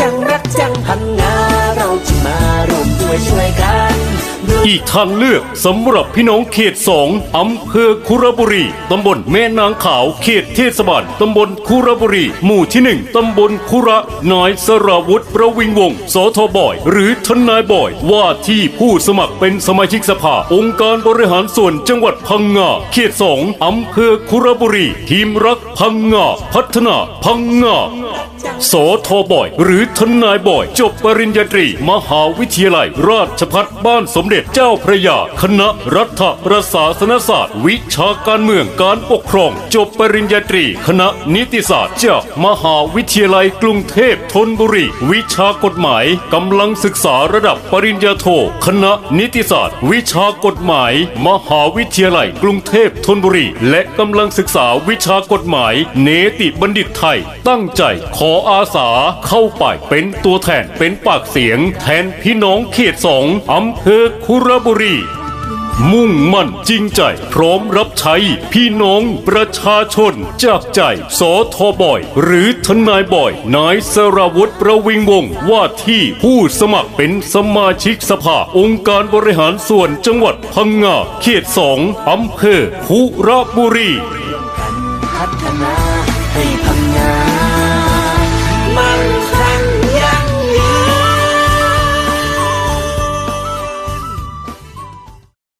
จังรักจังพังงาเราจะมารวมด้วยช่วยกัน อีกทางเลือกสำหรับพี่น้องเขตสองอำเภอคุระบุรี ตำบลแม่นางขาว เขตเทศบาล ตำบลคุระบุรี หมู่ที่หนึ่งตำบลคุระ นายสราวุธประวิงวงศ์สทบอย หรือทนายบอย ว่าที่ผู้สมัครเป็นสมาชิกสภา องค์การบริหารส่วนจังหวัดพังงา เขตสองอำเภอคุระบุรี ทีมรักพังงา พัฒนาพังงา โสทบอย หรือทนายบอย จบปริญญาตรี มหาวิทยาลัย ราชภัฏบ้านสมเด็จเจ้าพระยา คณะรัฐประศาสนศาสตร์ วิชาการเมืองการปกครอง จบปริญญาตรี คณะนิติศาสตร์จากมหาวิทยาลัยกรุงเทพธนบุรี วิชากฎหมายกำลังศึกษาระดับปริญญาโท คณะนิติศาสตร์ วิชากฎหมาย มหาวิทยาลัยกรุงเทพธนบุรี และกำลังศึกษาวิชากฎหมาย เนติบัณฑิตไทย ตั้งใจขออาสาเข้าไปเป็นตัวแทนเป็นปากเสียง แทนพี่น้องเขตสองอำเภอคุระบุรีมุ่งมั่นจริงใจ พร้อมรับใช้พี่น้องประชาชน จากใจสอทอบอย หรือทนายบอย นายสราวุธประวิงวงศ์ว่าที่ผู้สมัครเป็นสมาชิกสภา องค์การบริหารส่วนจังหวัดพังงาเขตสองอำเภอคุระบุรีพัฒนา